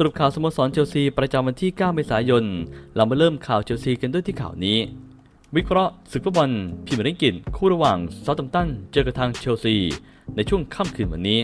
สรุปข่าวสโมสรเชลซีประจำวันที่ 9 เมษายน เรามาเริ่มข่าวเชลซีกันด้วยที่ข่าวนี้ วิเคราะห์ศึกฟุตบอลพรีมียร์ลีกอังกฤษคู่ระหว่างเซาท์แฮมตันเจอกับทางเชลซี ในช่วงค่ำคืนวันนี้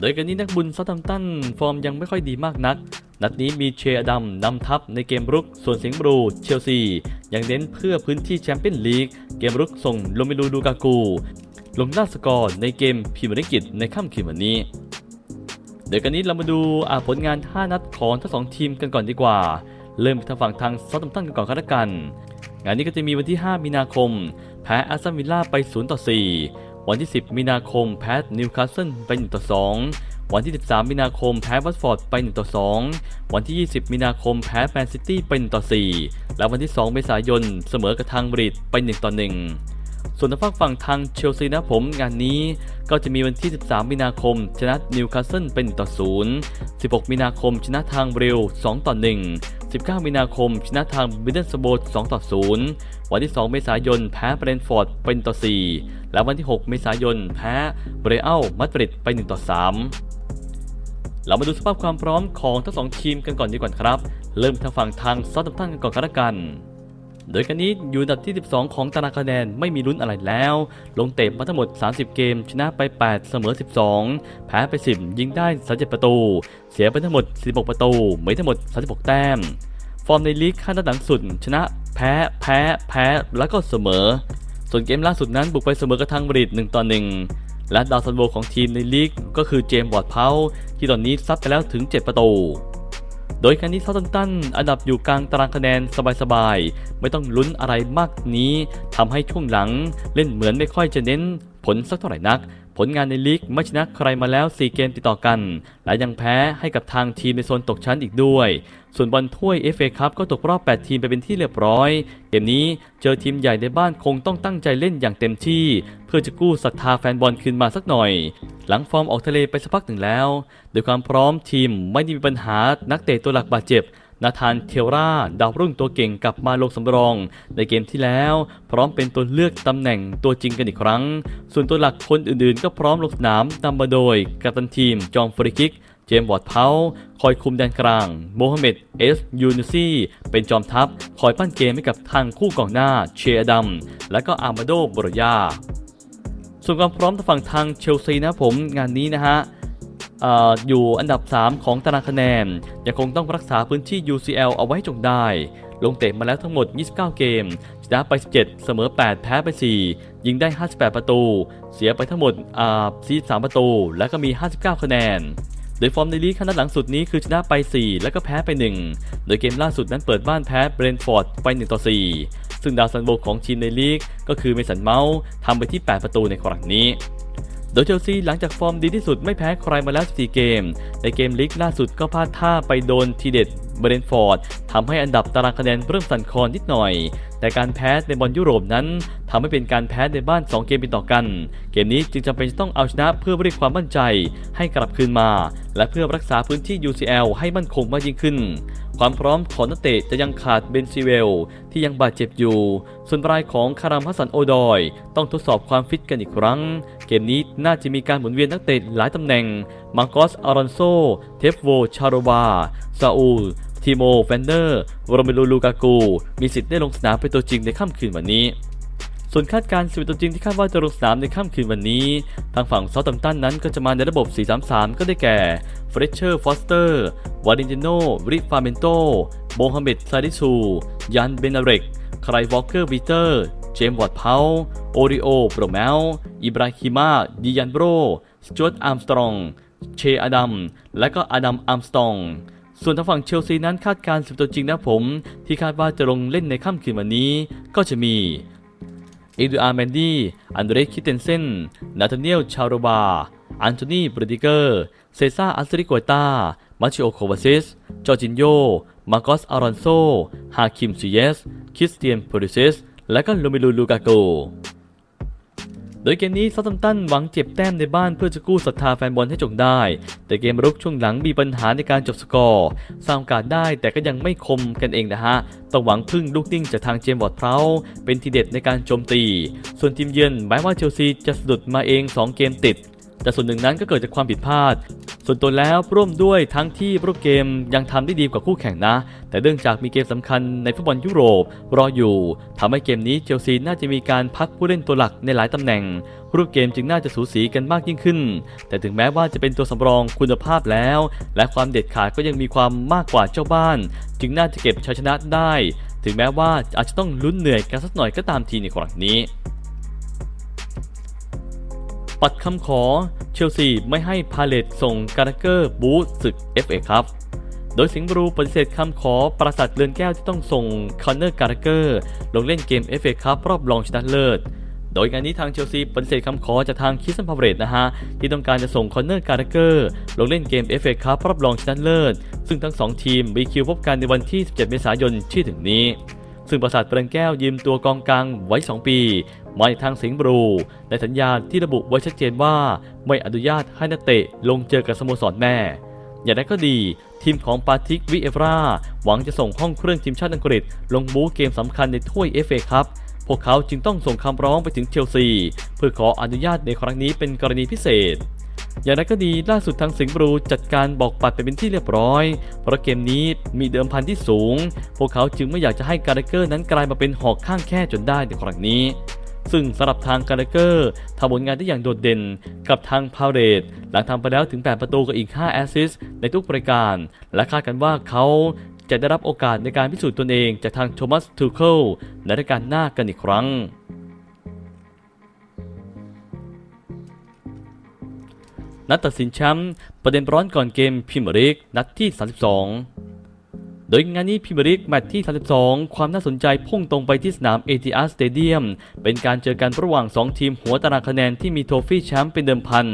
โดยกันนี้นักบุญเซาท์แฮมตันฟอร์มยังไม่ค่อยดีมากนัก นัดนี้มีเชอดัมนำทัพในเกมรุก ส่วนสิงห์บลูเชลซี ยังเน้นเพื่อพื้นที่แชมเปี้ยนลีก เกมรุกส่งโลเมลูลูกากูลงหน้าสกอร์ในเกมพรีมียร์ลีกอังกฤษในค่ำคืนวันนี้ เดี๋ยวกันนี้เรามาดูาผลงาน 5 นัดของทั้งสองทีมกันก่อนดีกว่า เริ่มทางฝั่งทางซาท์แฮมป์ตันกันก่อนก็แล้วกัน งานนี้ก็จะมีวันที่ 5 มีนาคม แพ้แอสตันวิลล่าไป 0 ต่อ 4 วันที่ 10 มีนาคม แพ้นิวคาสเซิลไป 1 ต่อ 2วันที่ 13 มีนาคม แพ้วัตฟอร์ดไป 1 ต่อ 2 วันที่ 20 มีนาคม แพ้แมนซิตี้ไป 1 ต่อ 4 และวันที่ 2 เมษายน เสมอกับทางบริดไป 1 ต่อ 1 ส่วนทางฝั่งฝั่งทางเชลซีนะผมงานนี้ก็จะมีวันที่ 13 มีนาคม ชนะนิวคาสเซิลเป็นต่อ0 16 มีนาคม ชนะทางบริล2ต่อ1 19 มีนาคม ชนะทางบิดเดิลสโบ2ต่อ0วันที่ 2 เมษายน แพ้เบรนฟอร์ดเป็นต่อ 4 และวันที่ 6 เมษายน แพ้เบรอัลมาดริดไป1ต่อ3เรามาดูสภาพความพร้อมของทั้งสองทีมกันก่อนดีกว่าครับ เริ่มทางฝั่งทางซาท์แฮมป์ตันกันก่อนก็แล้วกัน โดยกันนี้อยู่อันดับที่ 12 ของตารางคะแนนไม่มีลุ้นอะไรแล้ว ลงเตะมาทั้งหมด 30 เกม ชนะไป 8 เสมอ 12 แพ้ไป 10 ยิงได้ 37 ประตู เสียไปทั้งหมด 16 ประตูไม่ทั้งหมด 36 แต้ม ฟอร์มในลีกขั้นด้นหลังสุด ชนะแพ้แพ้แพ้แล้วก็เสมอ ส่วนเกมล่าสุดนั้นบุกไปเสมอกับทางบริด1ต่อ1และดาวซันโวของทีมในลีกก็คือเจมส์บอร์ดเพาที่ตอนนี้ซัดไปแล้วถึง 7 ประตู โดยการนี้เซาตันตันอันดับอยู่กลางตารางคะแนนสบายๆ ไม่ต้องลุ้นอะไรมากนี้ทำให้ช่วงหลังเล่นเหมือนไม่ค่อยจะเน้น ผลสักเท่าไหร่นัก ผลงานในลีกไม่ชนะใครมาแล้ว 4 เกมติดต่อกัน และยังแพ้ให้กับทางทีมในโซนตกชั้นอีกด้วย ส่วนบอลถ้วย FA ครับก็ตกรอบ 8 ทีมไปเป็นที่เรียบร้อย เกมนี้เจอทีมใหญ่ในบ้านคงต้องตั้งใจเล่นอย่างเต็มที่ เพื่อจะกู้ศรัทธาแฟนบอลคืนมาสักหน่อย หลังฟอร์มออกทะเลไปสักพักหนึ่งแล้วโดยความพร้อมทีมไม่ได้มีปัญหานักเตะตัวหลักบาดเจ็บ นาธานเทลราดาวรุ่งตัวเก่งกลับมาลงสำรอง ในเกมที่แล้ว พร้อมเป็นตัวเลือกตำแหน่งตัวจริงกันอีกครั้ง ส่วนตัวหลักคนอื่นๆ ก็พร้อมลงสนามนำมาโดยกัปตันทีมจอมฟริกิกเจมส์วอร์ดเพาคอยคุมแดนกลาง โมฮัมเหม็ดเอสยูนุซีเป็นจอมทัพ คอยปั้นเกมให้กับทางคู่กองหน้าเชอดัม และก็อาร์มาโดบรยาส่วนความพร้อมทางฝั่งทางเชลซีนะผมงานนี้นะฮะ ออยู่อันดับ 3 ของตารางคะแนน ยังคงต้องรักษาพื้นที่ UCL เอาไว้จงได้ ลงเตะมาแล้วทั้งหมด 29 เกม ชนะไป 17 เสมอ 8 แพ้ไป 4 ยิงได้ 58 ประตู เสียไปทั้งหมด43ประตู แล้วก็มี 59 คะแนน โดยฟอร์มในลีกขั้นด้านหลังสุดนี้คือชนะไป 4 แล้วก็แพ้ไป 1 โดยเกมล่าสุดนั้นเปิดบ้านแพ้เบรนท์ฟอร์ดไป1ต่อ4ซึ่งดาวซันโบของทีมในลีกก็คือเมสันเมาส์ทำไปที่ 8 ประตูในครั้งนี้ โดยเชลซีหลังจากฟอร์มดีที่สุดไม่แพ้ใครมาแล้ว 14 เกม ในเกมลีกล่าสุดก็พลาดท่าไปโดนทีเด็ดเบรนฟอร์ดทำให้อันดับตารางคะแนนเริ่มสั่นคลอนนิดหน่อย แต่การแพ้ในบอลยุโรปนั้นทำให้เป็นการแพ้ในบ้าน 2 เกมติดต่อกัน เกมนี้จึงจำเป็นต้องเอาชนะเพื่อเรียกความมั่นใจให้กลับคืนมา และเพื่อรักษาพื้นที่ UCL ให้มั่นคงมากยิ่งขึ้น ความพร้อมของนักเตะจะยังขาดเบนซิเวล ที่ยังบาดเจ็บอยู่ ส่วนรายของคารามฮัสันโอดอย ต้องทดสอบความฟิตกันอีกครั้ง เกมนี้น่าจะมีการหมุนเวียนนักเตะหลายตำแหน่ง มาร์กอส อารอนโซ เทฟโว ชาโรวาซาอูลทีโมแวนเดอร์โรเมโลลูกากู มีสิทธิ์ได้ลงสนามเป็นตัวจริงในค่ำคืนวันนี้ ส่วนคาดการณ์สิบตัวจริงที่คาดว่าจะลงสนามในค่ำคืนวันนี้ ทางฝั่งเซาท์แฮมตันนั้นก็จะมาในระบบ 4-3-3 ก็ได้แก่เฟรเชอร์ฟอสเตอร์วารินจิโนริฟาเมนโตโมฮัมเหม็ดซาดิซูยันเบนาเรกไครวอลเกอร์วีเตอร์เจมส์วอร์ดเพาโอริโอ โปรเมล อิบราฮิมาดิยันโบรสจวตอาร์มสตรอง เชอดัม และก็อดัมอาร์มสตรอง ส่วนทางฝั่งเชลซีนั้นคาดการณ์สิบตัวจริงนะผม ที่คาดว่าจะลงเล่นในค่ำคืนวันนี้ ก็จะมี เอดูอาร์แมนดี้ อันเดรคิเทนเซน นาธาเนียล ชาโรบา อันโทนีบรดิเกอร์ เซซ่าอัสริโกตา มาชิโอโควาซิส จอร์จินโย มาโกสอารอนโซ ฮาคิมซิเยส คริสเตียนโพลิซิส และก็โลเมลูลูกาโก ดยเกมนี้ซาตัมตันหวังเจ็บแต้มในบ้านเพื่อจะกู้ศรัทธาแฟนบอลให้จงได้ แต่เกมรุกช่วงหลังมีปัญหาในการจบสกอร์ สร้างโอกาสได้แต่ก็ยังไม่คมกันเองนะฮะ ต้องหวังพึ่งลูกนิ่งจากทางเจมส์บอร์ดเพราเป็นทีเด็ดในการโจมตี ส่วนทีมเยือนแม้ว่าเชลซีจะสะดุดมาเอง 2 เกมติดแต่ส่วนหนึ่งนั้นก็เกิดจากความผิดพลาด ส่วนตัวแล้วร่วมด้วยทั้งที่รูปเกมยังทำได้ดีกว่าคู่แข่งนะ แต่เนื่องจากมีเกมสำคัญในฟุตบอลยุโรป รออยู่ทำให้เกมนี้เชลซีน่าจะมีการพักผู้เล่นตัวหลักในหลายตำแหน่ง รูปเกมจึงน่าจะสูสีกันมากยิ่งขึ้น แต่ถึงแม้ว่าจะเป็นตัวสำรองคุณภาพแล้ว และความเด็ดขาดก็ยังมีความมากกว่าเจ้าบ้าน จึงน่าจะเก็บชัยชนะได้ ถึงแม้ว่าอาจจะต้องลุ้นเหนื่อยกันสักหน่อยก็ตามทีในครั้งนี้ปัดคำขอ เชลซีไม่ให้พาเลตส่งการ์เกอร์บูธศึก FA ครับ โดยสิงห์บลูปฏิเสธคำขอปราสาทเรือนแก้วที่ต้องส่งคอนเนอร์การ์เกอร์ลงเล่นเกม FA ครับรอบรองชนะเลิศโดยงานนี้ทางเชลซีปฏิเสธคำขอจากทางคิสันพาเรตนะฮะ ที่ต้องการจะส่งคอนเนอร์การ์เกอร์ ลงเล่นเกม FA ครับรอบรองชนะเลิศ ซึ่งทั้งสองทีมมีคิวพบกันในวันที่ 17 เมษายนที่ถึงนี้ ซึ่งปราสาทเปรืองแก้วยืมตัวกองกลางไว้ 2 ปี มาจากทางสิงห์บลูในสัญญาที่ระบุไว้ชัดเจนว่า ไม่อนุญาตให้นักเตะลงเจอกับสโมสรแม่อย่างไรก็ดี ทีมของปาทิกวิเอฟราหวังจะส่งห้องเครื่องทีมชาติอังกฤษ ลงบู๊เกมสำคัญในถ้วย FA ครับพวกเขาจึงต้องส่งคำร้องไปถึงเชลซี เพื่อขออนุญาตในครั้งนี้เป็นกรณีพิเศษ อย่างไรก็ดีล่าสุดทางสิงห์บลูจัดการบอกปัดไปเป็นที่เรียบร้อย เพราะเกมนี้มีเดิมพันที่สูง พวกเขาจึงไม่อยากจะให้การ์เกอร์นั้นกลายมาเป็นหอกข้างแค่จนได้ในครั้งนี้ ซึ่งสำหรับทางการ์เกอร์ทำผลงานได้อย่างโดดเด่นกับทางพาวเรตหลังทำไปแล้วถึง 8 ประตูกับอีก 5 แอสซิสต์ในทุกรายการ และคาดกันว่าเขาจะได้รับโอกาสในการพิสูจน์ตนเองจากทางโทมัสทูเคิลในรายการหน้ากันอีกครั้งนัดตัดสินแชมป์ประเด็นร้อนก่อนเกมพรีเมียร์ลีกนัดที่ 32 โดยงานนี้พรีเมียร์ลีกแมตช์ที่ 32 ความน่าสนใจพุ่งตรงไปที่สนาม ATR Stadium เป็นการเจอกันระหว่าง 2 ทีมหัวตารางคะแนนที่มีโทฟี่แชมป์เป็นเดิมพัน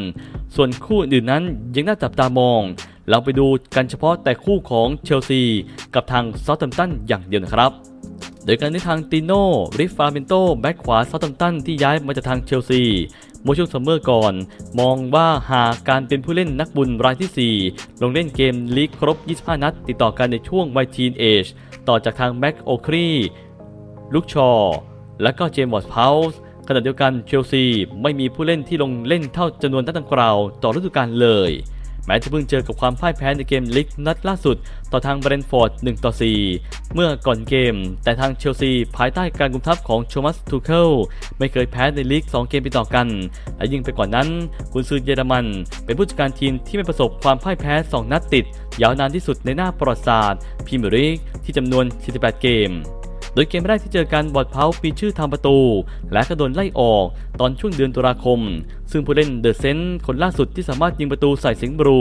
ส่วนคู่อื่นนั้นยังน่าจับตามอง เราไปดูกันเฉพาะแต่คู่ของเชลซีกับทางซา u ์ h มตันอย่างเดียวนะครับโดยการที่ทางติโน่ริฟฟาเมนโตแบ็กขวาซา u ์ h มตันที่ย้ายมาจากทางเชลซี เมื่อช่วงซัมเมอร์ก่อน มองว่าหากการเป็นผู้เล่นนักบุญรายที่ 4 ลงเล่นเกมลีกครบ 25 นัด ติดต่อกันในช่วงวัยทีนเอจต่อจากทางแม็กโอครีลุกชอ และก็เจมส์วอตเพาส์ขณะเดียวกันเชลซีไม่มีผู้เล่นที่ลงเล่นเท่าจำนวนนัดดังกล่าวต่อฤดูกาลเลย แม้จะเพิ่งเจอกับความพ่ายแพ้ในเกมลีกนัดล่าสุด ต่อทางเบรนฟอร์ด1ต่อ4 เมื่อก่อนเกม แต่ทางเชลซีภายใต้การกุมทัพของโชมัสทูเคิลไม่เคยแพ้ในลีก 2 เกมติดต่อกัน และยิ่งไปกว่านั้นกุนซือเยอรมัน เป็นผู้จัดการทีมที่ไม่ประสบความพ่ายแพ้ 2 นัดติด ยาวนานที่สุดในหน้าประวัติศาสตร์พรีเมียร์ลีกที่จำนวน 48 เกม โดยเกมแรกที่เจอกันบอดเพามีชื่อทำประตู และก็โดนไล่ออกตอนช่วงเดือนตุลาคม ซึ่งผู้เล่นเดอะเซนต์คนล่าสุดที่สามารถยิงประตูใส่สิงห์บลู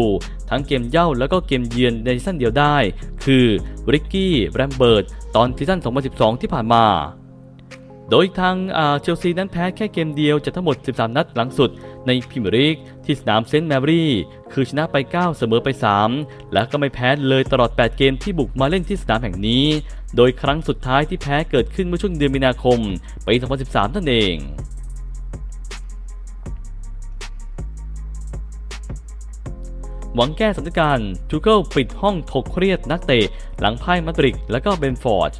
ทั้งเกมเย่าแล้วก็เกมเยือนในซีซั่นเดียวได้ คือริกกี้แรมเบิร์ตตอนซีซั่น 2012 ที่ผ่านมา โดยทางเชลซีนั้นแพ้แค่เกมเดียวจากทั้งหมด 13 นัดหลังสุด ในพรีเมียร์ลีกที่สนามเซนต์แมรี่ คือชนะไป 9 เสมอไป 3 และก็ไม่แพ้เลยตลอด 8 เกมที่บุกมาเล่นที่สนามแห่งนี้ โดยครั้งสุดท้ายที่แพ้เกิดขึ้นเมื่อช่วงเดือนมีนาคมปี2013 นั่นเองหวังแก้สถานการณ์ทูเกิลปิดห้องถกเครียดนักเตะหลังพ่ายมาดริดและก็เบนฟอร์ด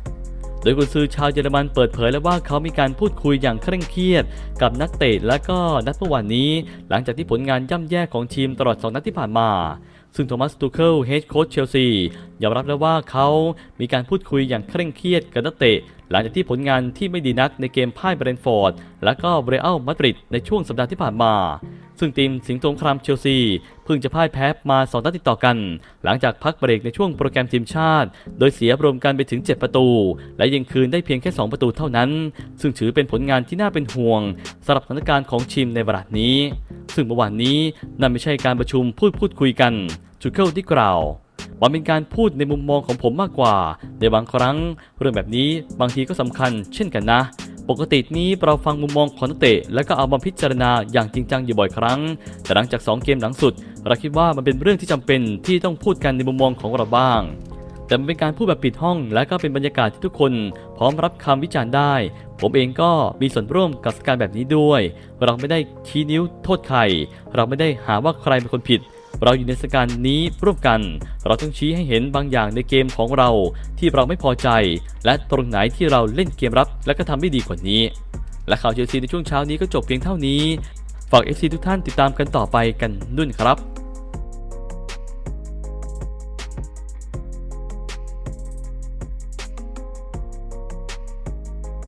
โดยกุนซือชาวเยอรมันเปิดเผยแล้วว่าเขามีการพูดคุยอย่างเคร่งเครียด กับนักเตะและก็นัดเมื่อวานนี้ หลังจากที่ผลงานย่ำแย่ของทีมตลอด2นัดที่ผ่านมาซึ่งโทมัส ตูเคิล เฮดโค้ชเชลซี ยอมรับแล้วว่าเขามีการพูดคุยอย่างเคร่งเครียดกับนักเตะ หลังจากที่ผลงานที่ไม่ดีนักในเกมพ่ายเบรนฟอร์ด และก็เบรอัลมาดริดในช่วงสัปดาห์ที่ผ่านมา ซึ่งทีมสิงห์สงครามเชลซี เพิ่งจะพ่ายแพ้มา2นัดติดต่อกัน หลังจากพักเบรกในช่วงโปรแกรมทีมชาติ โดยเสียรวมกันไปถึง 7 ประตู และยิงคืนได้เพียงแค่ 2 ประตูเท่านั้น ซึ่งถือเป็นผลงานที่น่าเป็นห่วงสำหรับสถานการณ์ของทีมในเวลานี้ ซึ่งเมื่อวานนี้นั่นไม่ใช่การประชุมพูดพูดคุยกันจูเคิลที่กล่าวมันเป็นการพูดในมุมมองของผมมากกว่า ในบางครั้ง เรื่องแบบนี้บางทีก็สำคัญเช่นกันนะ ปกตินี้เราฟังมุมมองของนักเตะแล้วก็เอามาพิจารณาอย่างจริงจังอยู่บ่อยครั้ง แต่หลังจาก 2 เกมหลังสุด เราคิดว่ามันเป็นเรื่องที่จำเป็นที่ต้องพูดกันในมุมมองของเราบ้าง แต่มันเป็นการพูดแบบปิดห้อง และก็เป็นบรรยากาศที่ทุกคน พร้อมรับคำวิจารณ์ได้ ผมเองก็มีส่วนร่วมกับสการแบบนี้ด้วย เราไม่ได้ชี้นิ้วโทษใคร เราไม่ได้หาว่าใครเป็นคนผิด เราอยู่ในสถานการณ์นี้ร่วมกัน เราต้องชี้ให้เห็นบางอย่างในเกมของเราที่เราไม่พอใจ และตรงไหนที่เราเล่นเกมรับ และก็ทำได้ดีกว่านี้ และข่าวเชลซีในช่วงเช้านี้ก็จบเพียงเท่านี้ ฝาก FC ทุกท่านติดตามกันต่อไปกันด้วยนครับ